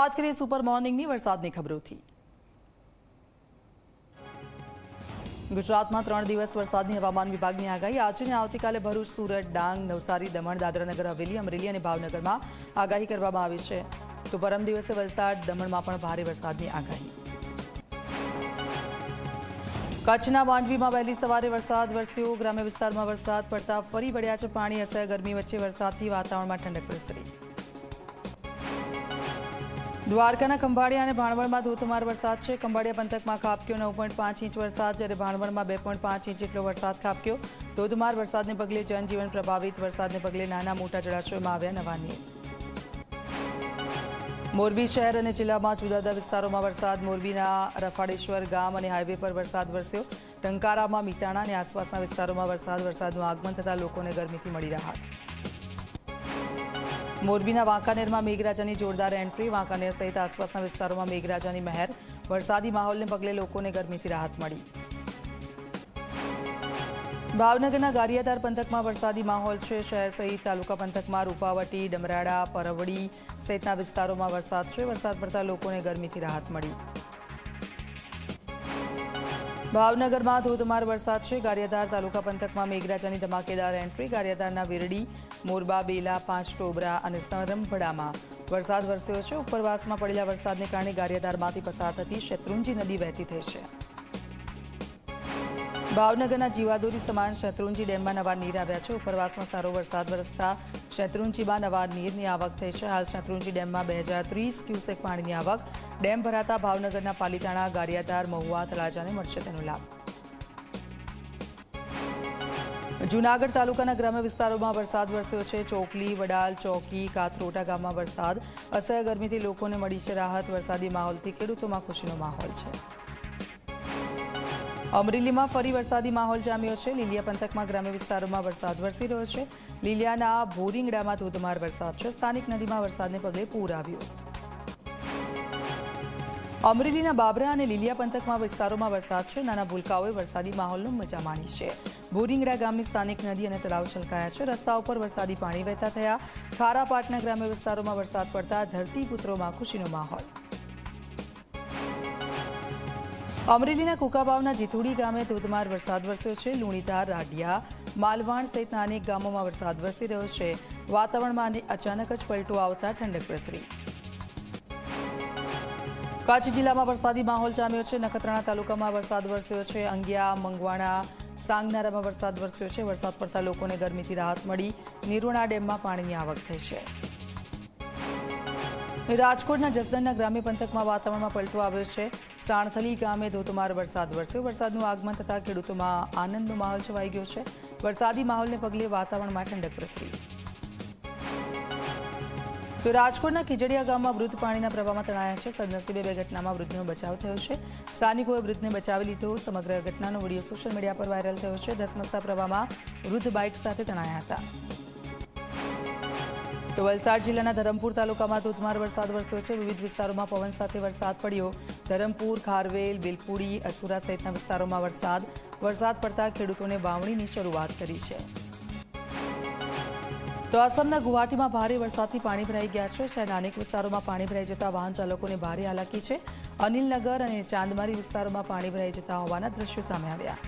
વાત કરીએ સુપર મોર્નિંગની, વરસાદની ખબરોથી ગુજરાતમાં ત્રણ દિવસ વરસાદની હવામાન વિભાગની આગાહી. આજે અને આવતીકાલે ભરૂચ, સુરત, ડાંગ, નવસારી, દમણ, દાદરાનગર, હવેલી, અમરેલી અને ભાવનગરમાં આગાહી કરવામાં આવી છે. તો પરમ દિવસે વલસાડ, દમણમાં પણ ભારે વરસાદની આગાહી. કચ્છના માંડવીમાં વહેલી સવારે વરસાદ વરસ્યો. ગ્રામ્ય વિસ્તારમાં વરસાદ પડતા ફરી વળ્યા છે પાણી. અસર ગરમી વચ્ચે વરસાદથી વાતાવરણમાં ઠંડક પ્રસરી. દ્વારકાના ખંભાળિયા અને ભાણવડમાં ધોધમાર વરસાદ છે. ખંભાળિયા પંથકમાં ખાબક્યો નવ પોઈન્ટ પાંચ ઇંચ વરસાદ, જ્યારે ભાણવડમાં બે પોઈન્ટ પાંચ ઇંચ જેટલો વરસાદ ખાબક્યો. ધોધમાર વરસાદને પગલે જનજીવન પ્રભાવિત, વરસાદને પગલે નાના મોટા જળાશયોમાં આવ્યા નવા નીર મોરબી શહેર અને જિલ્લામાં જુદા જુદા વિસ્તારોમાં વરસાદ. મોરબીના રફાડેશ્વર ગામ અને હાઈવે પર વરસાદ વરસ્યો. ટંકારામાં મીટાણા અને આસપાસના વિસ્તારોમાં વરસાદ. વરસાદનું આગમન થતાં લોકોને ગરમીથી મળી રાહત. મોરબીના વાંકાનેરમાં મેઘરાજાની જોરદાર એન્ટ્રી. વાંકાનેર સહિત આસપાસના વિસ્તારોમાં મેઘરાજાની મહેર. વરસાદી માહોલને પગલે લોકોને ગરમીથી રાહત મળી. ભાવનગરના ગારિયાધાર પંથકમાં વરસાદી માહોલ છે. શહેર સહિત તાલુકા પંથકમાં રૂપાવટી, ડમરાડા, પરવડી સહિતના વિસ્તારોમાં વરસાદ છે. વરસાદ પડતા લોકોને ગરમીથી રાહત મળી. ભાવનગરમાં ધોધમાર વરસાદ છે. ગારિયાધાર તાલુકા પંથકમાં મેઘરાજાની ધમાકેદાર એન્ટ્રી. ગારિયાધારના વિરડી, મોરબા, બેલા, પાંચ ટોબરા અને સરંભડામાં વરસાદ વરસ્યો છે. ઉપરવાસમાં પડેલા વરસાદને કારણે ગારિયાધારમાંથી પસાર થતી શેત્રુંજી નદી વહેતી થઈ છે. ભાવનગરના જીવાદોરી સમાન શેત્રુંજી ડેમમાં નવા નીર આવ્યા છે. ઉપરવાસમાં સારો વરસાદ વરસતા શેત્રુંજીમાં નવા નીરની આવક થઈ છે. હાલ શેત્રુંજી ડેમમાં બે હજાર ત્રીસ ક્યુસેક પાણીની આવક. ડેમ ભરાતા ભાવનગરના પાલીતાણા, ગારિયાધાર, મહુવા, તળાજાને મળશે તેનો લાભ. જૂનાગઢ તાલુકાના ગ્રામ્ય વિસ્તારોમાં વરસાદ વરસ્યો છે. ચોકલી, વડાલ, ચોકી, કાથરોટા ગામમાં વરસાદ. અસહ્ય ગરમીથી લોકોને મળી છે રાહત. વરસાદી માહોલથી ખેડૂતોમાં ખુશીનો માહોલ છે. અમરેલીમાં ફરી વરસાદી માહોલ જામ્યો છે. લીલિયા પંથકમાં ગ્રામ્ય વિસ્તારોમાં વરસાદ વરસી રહ્યો છે. લીલિયાના ભોરિંગડામાં ધોધમાર વરસાદ છે. સ્થાનિક નદીમાં વરસાદને પગલે પૂર આવ્યું. અમરેલીના બાબરા અને લીલિયા પંથકમાં વિસ્તારોમાં વરસાદ છે. નાના ભૂલકાઓએ વરસાદી માહોલનો મજા માણી છે. ભોરિંગડા ગામની સ્થાનિક નદી અને તળાવ છલકાયા છે. રસ્તા ઉપર વરસાદી પાણી વહેતા થયા. ખારાપાટના ગ્રામ્ય વિસ્તારોમાં વરસાદ પડતા ધરતીપુત્રોમાં ખુશીનો માહોલ. અમરેલીના કુકાબાવના જીથુડી ગામે ધોધમાર વરસાદ વરસ્યો છે. લુણીધાર રાડિયા માલવાણ સહિતના અનેક ગામોમાં વરસાદ વરસી રહ્યો છે. વાતાવરણમાં અચાનક જ પલટો આવતા ઠંડક પ્રસરી. કચ્છ જિલ્લામાં વરસાદી માહોલ જામ્યો છે. નખત્રાણા તાલુકામાં વરસાદ વરસ્યો છે. અંગિયા, મંગવાણા, સાંગનારામાં વરસાદ વરસ્યો છે. વરસાદ પડતા લોકોને ગરમીથી રાહત મળી. નિરોણા ડેમમાં પાણીની આવક થઈ છે. રાજકોટના જસદણના ગ્રામ્ય પંથકમાં વાતાવરણમાં પલટો આવ્યો છે. સાણથલી ગામે ધોધમાર વરસાદ વરસ્યો. વરસાદનું આગમન થતાં ખેડૂતોમાં આનંદનો માહોલ છવાઈ ગયો છે. વરસાદી માહોલને પગલે વાતાવરણમાં ઠંડક પ્રસરી. તો રાજકોટના ખીજડીયા ગામમાં વૃદ્ધ પાણીના પ્રવાહમાં તણાયા છે. સદનસીબે બે ઘટનામાં વૃદ્ધનો બચાવ થયો છે. સ્થાનિકોએ વૃદ્ધને બચાવી લીધો. સમગ્ર ઘટનાનો વીડિયો સોશિયલ મીડિયા પર વાયરલ થયો છે. ધસમસતા પ્રવાહમાં વૃદ્ધ બાઇક સાથે તણાયા હતા. તો વલસાડ જિલ્લાના ધરમપુર તાલુકામાં ધોધમાર વરસાદ વરસ્યો છે. વિવિધ વિસ્તારોમાં પવન સાથે વરસાદ પડ્યો. ધરમપુર, ખારવેલ, બિલપુડી અસુરા સહિતના વિસ્તારોમાં વરસાદ. વરસાદ પડતા ખેડૂતોને વાવણીની શરૂઆત કરી છે. તો આસામના ગુવાહાટીમાં ભારે વરસાદથી પાણી ભરાઈ ગયા છે. શહેરના અનેક વિસ્તારોમાં પાણી ભરાઈ જતા વાહન ચાલકોને ભારે હાલાકી છે. અનિલનગર અને ચાંદમારી વિસ્તારોમાં પાણી ભરાઈ જતા હોવાના દ્રશ્યો સામે આવ્યા.